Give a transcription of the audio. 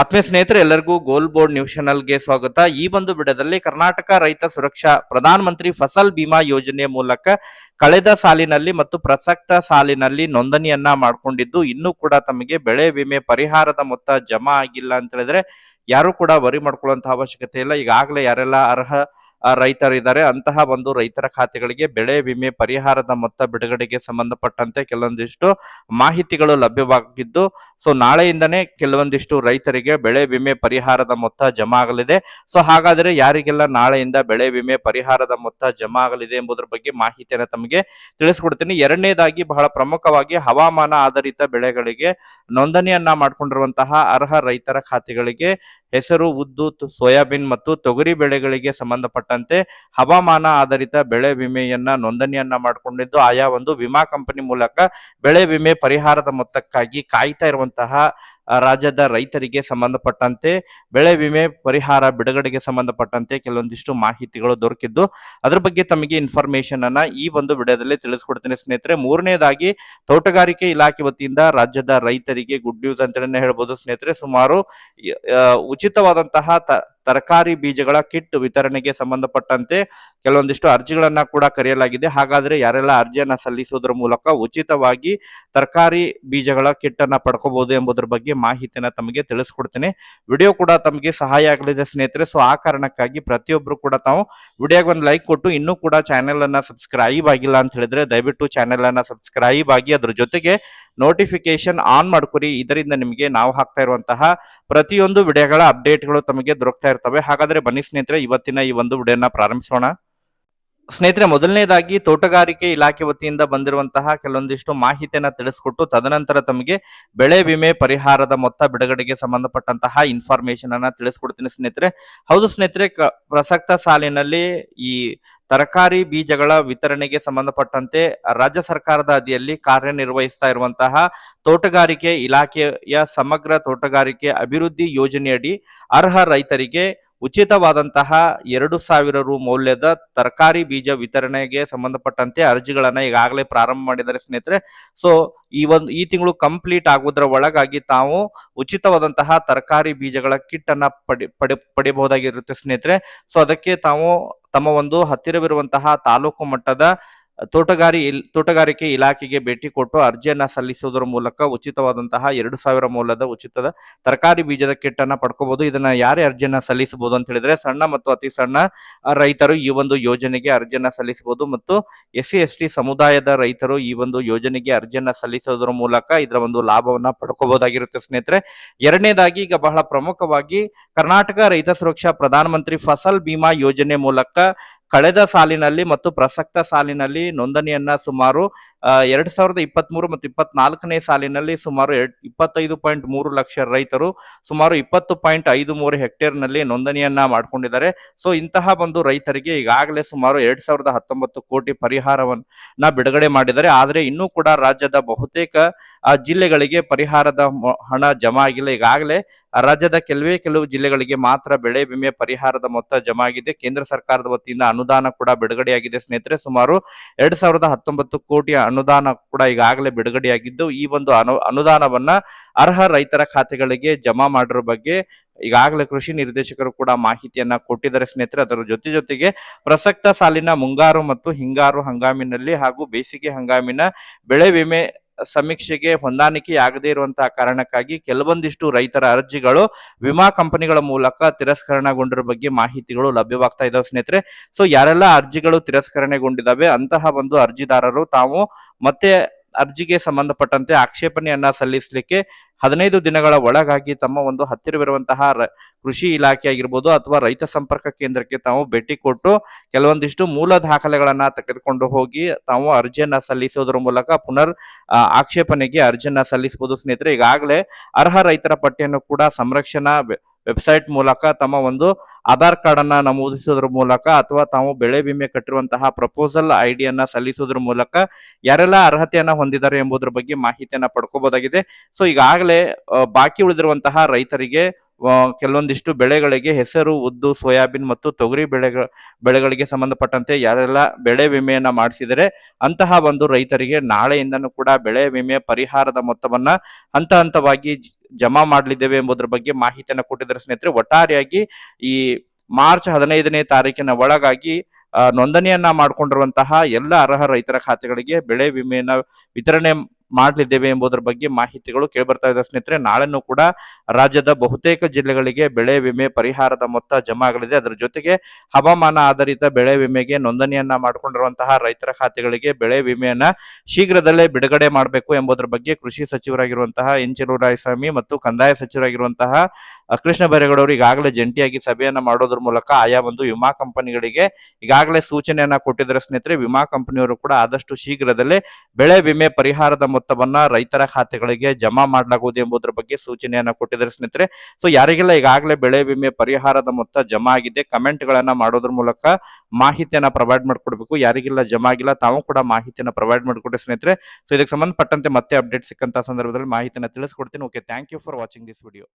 ಆತ್ಮೀಯ ಸ್ನೇಹಿತರೆ, ಎಲ್ಲರಿಗೂ ಗೋಲ್ ಬೋರ್ಡ್ ನ್ಯೂಸ್ ಚಾನಲ್ಗೆ ಸ್ವಾಗತ. ಈ ಒಂದು ಬಿಡದಲ್ಲಿ ಕರ್ನಾಟಕ ರೈತ ಸುರಕ್ಷಾ ಪ್ರಧಾನ ಮಂತ್ರಿ ಫಸಲ್ ಬಿಮಾ ಯೋಜನೆ ಮೂಲಕ ಕಳೆದ ಸಾಲಿನಲ್ಲಿ ಮತ್ತು ಪ್ರಸಕ್ತ ಸಾಲಿನಲ್ಲಿ ನೋಂದಣಿಯನ್ನ ಮಾಡಿಕೊಂಡಿದ್ದು, ಇನ್ನೂ ಕೂಡ ತಮಗೆ ಬೆಳೆ ವಿಮೆ ಪರಿಹಾರದ ಮೊತ್ತ ಜಮಾ ಆಗಿಲ್ಲ ಅಂತ ಹೇಳಿದ್ರೆ ಯಾರು ಕೂಡ ವರಿ ಮಾಡ್ಕೊಳ್ಳುವಂತಹ ಅವಶ್ಯಕತೆ ಇಲ್ಲ. ಈಗಾಗಲೇ ಯಾರೆಲ್ಲ ಅರ್ಹ ರೈತರಿದ್ದಾರೆ, ಅಂತಹ ಒಂದು ರೈತರ ಖಾತೆಗಳಿಗೆ ಬೆಳೆ ವಿಮೆ ಪರಿಹಾರದ ಮೊತ್ತ ಬಿಡುಗಡೆಗೆ ಸಂಬಂಧಪಟ್ಟಂತೆ ಕೆಲವೊಂದಿಷ್ಟು ಮಾಹಿತಿಗಳು ಲಭ್ಯವಾಗಿದ್ದು, ಸೊ ನಾಳೆಯಿಂದನೇ ಕೆಲವೊಂದಿಷ್ಟು ರೈತರಿಗೆ ಬೆಳೆ ವಿಮೆ ಪರಿಹಾರದ ಮೊತ್ತ ಜಮಾ ಆಗಲಿದೆ. ಸೊ ಹಾಗಾದರೆ ಯಾರಿಗೆಲ್ಲ ನಾಳೆಯಿಂದ ಬೆಳೆ ವಿಮೆ ಪರಿಹಾರದ ಮೊತ್ತ ಜಮಾ ಆಗಲಿದೆ ಎಂಬುದರ ಬಗ್ಗೆ ಮಾಹಿತಿಯನ್ನು ತಮಗೆ ತಿಳಿಸ್ಕೊಡ್ತೀನಿ. ಎರಡನೇದಾಗಿ ಬಹಳ ಪ್ರಮುಖವಾಗಿ ಹವಾಮಾನ ಆಧಾರಿತ ಬೆಳೆಗಳಿಗೆ ನೋಂದಣಿಯನ್ನ ಮಾಡಿಕೊಂಡಿರುವಂತಹ ಅರ್ಹ ರೈತರ ಖಾತೆಗಳಿಗೆ ಹೆಸರು, ಉದ್ದು ಸೋಯಾಬೀನ್ ಮತ್ತು ತೊಗರಿ ಬೆಳೆಗಳಿಗೆ ಸಂಬಂಧಪಟ್ಟಂತೆ ಹವಾಮಾನ ಆಧಾರಿತ ಬೆಳೆ ವಿಮೆಯನ್ನ ನೋಂದಣಿಯನ್ನ ಮಾಡಿಕೊಂಡಿದ್ದು, ಆಯಾ ಒಂದು ವಿಮಾ ಕಂಪನಿ ಮೂಲಕ ಬೆಳೆ ವಿಮೆ ಪರಿಹಾರದ ಮೊತ್ತಕ್ಕಾಗಿ ಕಾಯ್ತಾ ಇರುವಂತಹ ರಾಜ್ಯದ ರೈತರಿಗೆ ಸಂಬಂಧಪಟ್ಟಂತೆ ಬೆಳೆ ವಿಮೆ ಪರಿಹಾರ ಬಿಡುಗಡೆಗೆ ಸಂಬಂಧಪಟ್ಟಂತೆ ಕೆಲವೊಂದಿಷ್ಟು ಮಾಹಿತಿಗಳು ದೊರಕಿದ್ದು, ಅದ್ರ ಬಗ್ಗೆ ತಮಗೆ ಇನ್ಫಾರ್ಮೇಶನ್ ಅನ್ನ ಈ ಒಂದು ವಿಡಿಯೋದಲ್ಲಿ ತಿಳಿಸ್ಕೊಡ್ತೀನಿ ಸ್ನೇಹಿತರೆ. ಮೂರನೇದಾಗಿ, ತೋಟಗಾರಿಕೆ ಇಲಾಖೆ ವತಿಯಿಂದ ರಾಜ್ಯದ ರೈತರಿಗೆ ಗುಡ್ ನ್ಯೂಸ್ ಅಂತಲೇ ಹೇಳ್ಬೋದು ಸ್ನೇಹಿತರೆ. ಸುಮಾರು ಉಚಿತವಾದಂತಹ ತ- ತರಕಾರಿ ಬೀಜಗಳ ಕಿಟ್ ವಿತರಣೆಗೆ ಸಂಬಂಧಪಟ್ಟಂತೆ ಕೆಲವೊಂದಿಷ್ಟು ಅರ್ಜಿಗಳನ್ನ ಕೂಡ ಕರೆಯಲಾಗಿದೆ. ಹಾಗಾದ್ರೆ ಯಾರೆಲ್ಲ ಅರ್ಜಿಯನ್ನ ಸಲ್ಲಿಸುವುದರ ಮೂಲಕ ಉಚಿತವಾಗಿ ತರಕಾರಿ ಬೀಜಗಳ ಕಿಟ್ ಅನ್ನ ಪಡ್ಕೋಬಹುದು ಎಂಬುದರ ಬಗ್ಗೆ ಮಾಹಿತಿನ ತಮಗೆ ತಿಳಿಸ್ಕೊಡ್ತೇನೆ. ವಿಡಿಯೋ ಕೂಡ ತಮಗೆ ಸಹಾಯ ಆಗಲಿದೆ ಸ್ನೇಹಿತರೆ. ಸೊ, ಆ ಕಾರಣಕ್ಕಾಗಿ ಪ್ರತಿಯೊಬ್ಬರು ಕೂಡ ತಾವು ವಿಡಿಯೋಗೆ ಒಂದು ಲೈಕ್ ಕೊಟ್ಟು ಇನ್ನೂ ಕೂಡ ಚಾನೆಲ್ ಅನ್ನ ಸಬ್ಸ್ಕ್ರೈಬ್ ಆಗಿಲ್ಲ ಅಂತ ಹೇಳಿದ್ರೆ ದಯವಿಟ್ಟು ಚಾನೆಲ್ ಅನ್ನ ಸಬ್ಸ್ಕ್ರೈಬ್ ಆಗಿ ಅದ್ರ ಜೊತೆಗೆ ನೋಟಿಫಿಕೇಶನ್ ಆನ್ ಮಾಡ್ಕೊರಿ. ಇದರಿಂದ ನಿಮಗೆ ನಾವು ಹಾಕ್ತಾ ಇರುವಂತಹ ಪ್ರತಿಯೊಂದು ವಿಡಿಯೋಗಳ ಅಪ್ಡೇಟ್ಗಳು ತಮಗೆ ದೊರಕ್ತಾ ಇರ್ತವೆ. ಹಾಗಾದ್ರೆ ಬನ್ನಿ ಸ್ನೇಹಿತರೆ ಇವತ್ತಿನ ಈ ಒಂದು ವಿಡಿಯೋನ ಪ್ರಾರಂಭಿಸೋಣ. ಸ್ನೇಹಿತರೆ, ಮೊದಲನೇದಾಗಿ ತೋಟಗಾರಿಕೆ ಇಲಾಖೆ ವತಿಯಿಂದ ಬಂದಿರುವಂತಹ ಕೆಲವೊಂದಿಷ್ಟು ಮಾಹಿತಿಯನ್ನ ತಿಳಿಸ್ಕೊಟ್ಟು, ತದನಂತರ ತಮಗೆ ಬೆಳೆ ವಿಮೆ ಪರಿಹಾರದ ಮೊತ್ತ ಬಿಡುಗಡೆಗೆ ಸಂಬಂಧಪಟ್ಟಂತಹ ಇನ್ಫಾರ್ಮೇಶನ್ ಅನ್ನ ತಿಳಿಸ್ಕೊಡ್ತೀನಿ ಸ್ನೇಹಿತರೆ. ಹೌದು ಸ್ನೇಹಿತರೆ ಪ್ರಸಕ್ತ ಸಾಲಿನಲ್ಲಿ ಈ ತರಕಾರಿ ಬೀಜಗಳ ವಿತರಣೆಗೆ ಸಂಬಂಧಪಟ್ಟಂತೆ ರಾಜ್ಯ ಸರ್ಕಾರದ ಅಡಿಯಲ್ಲಿ ಕಾರ್ಯನಿರ್ವಹಿಸ್ತಾ ಇರುವಂತಹ ತೋಟಗಾರಿಕೆ ಇಲಾಖೆಯ ಸಮಗ್ರ ತೋಟಗಾರಿಕೆ ಅಭಿವೃದ್ಧಿ ಯೋಜನೆಯಡಿ ಅರ್ಹ ರೈತರಿಗೆ ಉಚಿತವಾದಂತಹ ಎರಡು ಸಾವಿರ ರು ಮೌಲ್ಯದ ತರಕಾರಿ ಬೀಜ ವಿತರಣೆಗೆ ಸಂಬಂಧಪಟ್ಟಂತೆ ಅರ್ಜಿಗಳನ್ನ ಈಗಾಗಲೇ ಪ್ರಾರಂಭ ಮಾಡಿದ್ದಾರೆ ಸ್ನೇಹಿತರೆ. ಸೊ ಈ ಒಂದು, ಈ ತಿಂಗಳು ಕಂಪ್ಲೀಟ್ ಆಗುವುದರ ಒಳಗಾಗಿ ತಾವು ಉಚಿತವಾದಂತಹ ತರಕಾರಿ ಬೀಜಗಳ ಕಿಟ್ ಅನ್ನ ಪಡಿ ಪಡಿ ಸ್ನೇಹಿತರೆ. ಸೊ ಅದಕ್ಕೆ ತಾವು ತಮ್ಮ ಒಂದು ಹತ್ತಿರವಿರುವಂತಹ ತಾಲೂಕು ಮಟ್ಟದ ತೋಟಗಾರಿ ತೋಟಗಾರಿಕೆ ಇಲಾಖೆಗೆ ಭೇಟಿ ಕೊಟ್ಟು ಅರ್ಜಿಯನ್ನ ಸಲ್ಲಿಸುವುದರ ಮೂಲಕ ಉಚಿತವಾದಂತಹ ಎರಡು ಸಾವಿರ ಮೌಲ್ಯದ ಉಚಿತದ ತರಕಾರಿ ಬೀಜದ ಕಿಟ್ ಅನ್ನ ಪಡ್ಕೋಬಹುದು ಇದನ್ನ ಯಾರೇ ಅರ್ಜಿಯನ್ನ ಸಲ್ಲಿಸಬಹುದು ಅಂತ ಹೇಳಿದ್ರೆ ಸಣ್ಣ ಮತ್ತು ಅತಿ ಸಣ್ಣ ರೈತರು ಈ ಒಂದು ಯೋಜನೆಗೆ ಅರ್ಜಿಯನ್ನ ಸಲ್ಲಿಸಬಹುದು ಮತ್ತು ಎಸ್ ಸಿ ಸಮುದಾಯದ ರೈತರು ಈ ಒಂದು ಯೋಜನೆಗೆ ಅರ್ಜಿಯನ್ನ ಸಲ್ಲಿಸುವುದರ ಮೂಲಕ ಇದರ ಒಂದು ಲಾಭವನ್ನ ಪಡ್ಕೋಬಹುದಾಗಿರುತ್ತೆ ಸ್ನೇಹಿತರೆ. ಎರಡನೇದಾಗಿ ಈಗ ಬಹಳ ಪ್ರಮುಖವಾಗಿ ಕರ್ನಾಟಕ ರೈತ ಸುರಕ್ಷಾ ಪ್ರಧಾನಮಂತ್ರಿ ಫಸಲ್ ಬಿಮಾ ಯೋಜನೆ ಮೂಲಕ ಕಳೆದ ಸಾಲಿನಲ್ಲಿ ಮತ್ತು ಪ್ರಸಕ್ತ ಸಾಲಿನಲ್ಲಿ ನೋಂದಣಿಯನ್ನ ಸುಮಾರು ಎರಡ್ ಸಾವಿರದ ಇಪ್ಪತ್ತ್ ಮೂರು ಮತ್ತು ಇಪ್ಪತ್ನಾಲ್ಕನೇ ಸಾಲಿನಲ್ಲಿ ಸುಮಾರು ಇಪ್ಪತ್ತೈದು ಪಾಯಿಂಟ್ ಮೂರು ಲಕ್ಷ ರೈತರು ಸುಮಾರು ಇಪ್ಪತ್ತು ಪಾಯಿಂಟ್ ಐದು ಮೂರು ಹೆಕ್ಟೇರ್ನಲ್ಲಿ ನೋಂದಣಿಯನ್ನ ಮಾಡ್ಕೊಂಡಿದ್ದಾರೆ. ಸೊ, ಇಂತಹ ಒಂದು ರೈತರಿಗೆ ಈಗಾಗಲೇ ಸುಮಾರು ಎರಡ್ ಸಾವಿರದ ಹತ್ತೊಂಬತ್ತು ಕೋಟಿ ಪರಿಹಾರವನ್ನ ಬಿಡುಗಡೆ ಮಾಡಿದ್ದಾರೆ. ಆದರೆ ಇನ್ನೂ ಕೂಡ ರಾಜ್ಯದ ಬಹುತೇಕ ಜಿಲ್ಲೆಗಳಿಗೆ ಪರಿಹಾರದ ಹಣ ಜಮಾ ಆಗಿಲ್ಲ. ಈಗಾಗಲೇ ರಾಜ್ಯದ ಕೆಲವೇ ಕೆಲವು ಜಿಲ್ಲೆಗಳಿಗೆ ಮಾತ್ರ ಬೆಳೆ ವಿಮೆ ಪರಿಹಾರದ ಮೊತ್ತ ಜಮಾ ಆಗಿದೆ ಕೇಂದ್ರ ಸರ್ಕಾರದ ವತಿಯಿಂದ ಅನುದಾನ ಕೂಡ ಬಿಡುಗಡೆಯಾಗಿದೆ. ಸ್ನೇಹಿತರೆ, ಸುಮಾರು ಎರಡ್ ಸಾವಿರದ ಹತ್ತೊಂಬತ್ತು ಕೋಟಿ ಅನುದಾನ ಕೂಡ ಈಗಾಗಲೇ ಬಿಡುಗಡೆಯಾಗಿದ್ದು, ಈ ಒಂದು ಅನು, ಅನುದಾನವನ್ನ ಅರ್ಹ ರೈತರ ಖಾತೆಗಳಿಗೆ ಜಮಾ ಮಾಡಿರೋ ಬಗ್ಗೆ ಈಗಾಗಲೇ ಕೃಷಿ ನಿರ್ದೇಶಕರು ಕೂಡ ಮಾಹಿತಿಯನ್ನ ಕೊಟ್ಟಿದ್ದಾರೆ. ಸ್ನೇಹಿತರೆ, ಅದರ ಜೊತೆ ಜೊತೆಗೆ ಪ್ರಸಕ್ತ ಸಾಲಿನ ಮುಂಗಾರು ಮತ್ತು ಹಿಂಗಾರು ಹಂಗಾಮಿನಲ್ಲಿ ಹಾಗೂ ಬೇಸಿಗೆ ಹಂಗಾಮಿನ ಬೆಳೆ ವಿಮೆ ಸಮೀಕ್ಷೆಗೆ ಹೊಂದಾಣಿಕೆಯಾಗದೇ ಇರುವಂತಹ ಕಾರಣಕ್ಕಾಗಿ ಕೆಲವೊಂದಿಷ್ಟು ರೈತರ ಅರ್ಜಿಗಳು ವಿಮಾ ಕಂಪನಿಗಳ ಮೂಲಕ ತಿರಸ್ಕರಣಗೊಂಡಿರೋ ಬಗ್ಗೆ ಮಾಹಿತಿಗಳು ಲಭ್ಯವಾಗ್ತಾ ಇದಾವೆ ಸ್ನೇಹಿತರೆ. ಸೊ ಯಾರೆಲ್ಲ ಅರ್ಜಿಗಳು ತಿರಸ್ಕರಣೆಗೊಂಡಿದ್ದಾವೆ, ಅಂತಹ ಒಂದು ಅರ್ಜಿದಾರರು ತಾವು ಮತ್ತೆ ಅರ್ಜಿಗೆ ಸಂಬಂಧಪಟ್ಟಂತೆ ಆಕ್ಷೇಪಣೆಯನ್ನ ಸಲ್ಲಿಸಲಿಕ್ಕೆ ಹದಿನೈದು ದಿನಗಳ ಒಳಗಾಗಿ ತಮ್ಮ ಒಂದು ಹತ್ತಿರವಿರುವಂತಹ ಕೃಷಿ ಇಲಾಖೆ ಆಗಿರ್ಬೋದು ಅಥವಾ ರೈತ ಸಂಪರ್ಕ ಕೇಂದ್ರಕ್ಕೆ ತಾವು ಭೇಟಿ ಕೊಟ್ಟು ಕೆಲವೊಂದಿಷ್ಟು ಮೂಲ ದಾಖಲೆಗಳನ್ನ ತೆಗೆದುಕೊಂಡು ಹೋಗಿ ತಾವು ಅರ್ಜಿಯನ್ನ ಸಲ್ಲಿಸುವುದರ ಮೂಲಕ ಪುನರ್ ಆಕ್ಷೇಪಣೆಗೆ ಅರ್ಜಿಯನ್ನ ಸಲ್ಲಿಸಬಹುದು ಸ್ನೇಹಿತರೆ. ಈಗಾಗಲೇ ಅರ್ಹ ರೈತರ ಪಟ್ಟಿಯನ್ನು ಕೂಡ ಸಂರಕ್ಷಣಾ ವೆಬ್ಸೈಟ್ ಮೂಲಕ ತಮ್ಮ ಒಂದು ಆಧಾರ್ ಕಾರ್ಡ್ ಅನ್ನ ನಮೂದಿಸೋದ್ರ ಮೂಲಕ ಅಥವಾ ತಾವು ಬೆಳೆ ವಿಮೆ ಕಟ್ಟಿರುವಂತಹ ಪ್ರಪೋಸಲ್ ಐಡಿಯನ್ನ ಸಲ್ಲಿಸೋದ್ರ ಮೂಲಕ ಯಾರೆಲ್ಲ ಅರ್ಹತೆಯನ್ನ ಹೊಂದಿದ್ದಾರೆ ಎಂಬುದರ ಬಗ್ಗೆ ಮಾಹಿತಿಯನ್ನ ಪಡ್ಕೋಬಹುದಾಗಿದೆ ಸೊ, ಈಗಾಗಲೇ ಬಾಕಿ ಉಳಿದಿರುವಂತಹ ರೈತರಿಗೆ ಕೆಲವೊಂದಿಷ್ಟು ಬೆಳೆಗಳಿಗೆ ಹೆಸರು, ಉದ್ದು, ಸೋಯಾಬೀನ್ ಮತ್ತು ತೊಗರಿ ಬೆಳೆಗಳ, ಬೆಳೆಗಳಿಗೆ ಸಂಬಂಧಪಟ್ಟಂತೆ ಯಾರೆಲ್ಲ ಬೆಳೆ ವಿಮೆಯನ್ನು ಮಾಡಿಸಿದರೆ ಅಂತಹ ಒಂದು ರೈತರಿಗೆ ನಾಳೆಯಿಂದನೂ ಕೂಡ ಬೆಳೆ ವಿಮೆ ಪರಿಹಾರದ ಮೊತ್ತವನ್ನು ಹಂತ ಹಂತವಾಗಿ ಜಮಾ ಮಾಡಲಿದ್ದೇವೆ ಎಂಬುದರ ಬಗ್ಗೆ ಮಾಹಿತಿಯನ್ನು ಕೊಟ್ಟಿದ್ದಾರೆ ಸ್ನೇಹಿತರೆ. ಒಟ್ಟಾರೆಯಾಗಿ ಈ ಮಾರ್ಚ್ ಹದಿನೈದನೇ ತಾರೀಕಿನ ಒಳಗಾಗಿ ನೋಂದಣಿಯನ್ನ ಮಾಡಿಕೊಂಡಿರುವಂತಹ ಎಲ್ಲ ಅರ್ಹ ರೈತರ ಖಾತೆಗಳಿಗೆ ಬೆಳೆ ವಿಮೆಯನ್ನು ವಿತರಣೆ ಮಾಡಲಿದ್ದೇವೆ ಎಂಬುದರ ಬಗ್ಗೆ ಮಾಹಿತಿಗಳು ಕೇಳಿಬರ್ತಾ ಇದೆ ಸ್ನೇಹಿತರೆ. ನಾಳೆನೂ ಕೂಡ ರಾಜ್ಯದ ಬಹುತೇಕ ಜಿಲ್ಲೆಗಳಿಗೆ ಬೆಳೆ ವಿಮೆ ಪರಿಹಾರದ ಮೊತ್ತ ಜಮಾ ಆಗಲಿದೆ. ಅದರ ಜೊತೆಗೆ ಹವಾಮಾನ ಆಧಾರಿತ ಬೆಳೆ ವಿಮೆಗೆ ನೋಂದಣಿಯನ್ನ ಮಾಡಿಕೊಂಡಿರುವಂತಹ ರೈತರ ಖಾತೆಗಳಿಗೆ ಬೆಳೆ ವಿಮೆಯನ್ನ ಶೀಘ್ರದಲ್ಲೇ ಬಿಡುಗಡೆ ಮಾಡಬೇಕು ಎಂಬುದರ ಬಗ್ಗೆ ಕೃಷಿ ಸಚಿವರಾಗಿರುವಂತಹ ಎನ್ ರಾಯಸ್ವಾಮಿ ಮತ್ತು ಕಂದಾಯ ಸಚಿವರಾಗಿರುವಂತಹ ಕೃಷ್ಣ ಬೈರೇಗೌಡರು ಈಗಾಗಲೇ ಜಂಟಿಯಾಗಿ ಸಭೆಯನ್ನ ಮಾಡೋದ್ರ ಮೂಲಕ ಆಯಾ ಒಂದು ವಿಮಾ ಕಂಪನಿಗಳಿಗೆ ಈಗಾಗಲೇ ಸೂಚನೆಯನ್ನ ಕೊಟ್ಟಿದ್ದಾರೆ ಸ್ನೇಹಿತರೆ. ವಿಮಾ ಕಂಪನಿಯವರು ಕೂಡ ಆದಷ್ಟು ಶೀಘ್ರದಲ್ಲೇ ಬೆಳೆ ವಿಮೆ ಪರಿಹಾರದ ಮೊತ್ತವನ್ನ ರೈತರ ಖಾತೆಗಳಿಗೆ ಜಮಾ ಮಾಡಲಾಗುವುದು ಎಂಬುದರ ಬಗ್ಗೆ ಸೂಚನೆಯನ್ನ ಕೊಟ್ಟಿದ್ದಾರೆ ಸ್ನೇಹಿತರೆ. ಸೊ ಯಾರಿಗೆಲ್ಲ ಈಗಾಗಲೇ ಬೆಳೆ ವಿಮೆ ಪರಿಹಾರದ ಮೊತ್ತ ಜಮಾ ಆಗಿದೆ ಕಮೆಂಟ್ ಗಳನ್ನ ಮಾಡೋದ್ರ ಮೂಲಕ ಮಾಹಿತಿಯನ್ನ ಪ್ರೊವೈಡ್ ಮಾಡ್ಕೊಡ್ಬೇಕು. ಯಾರಿಗೆಲ್ಲ ಜಮಾ ಆಗಿಲ್ಲ, ತಾವು ಕೂಡ ಮಾಹಿತಿಯನ್ನ ಪ್ರೊವೈಡ್ ಮಾಡಿಕೊಡಿ ಸ್ನೇಹಿತರೆ. ಸೊ ಇದಕ್ಕೆ ಸಂಬಂಧಪಟ್ಟಂತೆ ಮತ್ತೆ ಅಪ್ಡೇಟ್ ಸಿಕ್ಕಂತ ಸಂದರ್ಭದಲ್ಲಿ ಮಾಹಿತಿಯನ್ನ ತಿಳಿಸ್ಕೊಡ್ತೀನಿ. Okay thank you for watching this video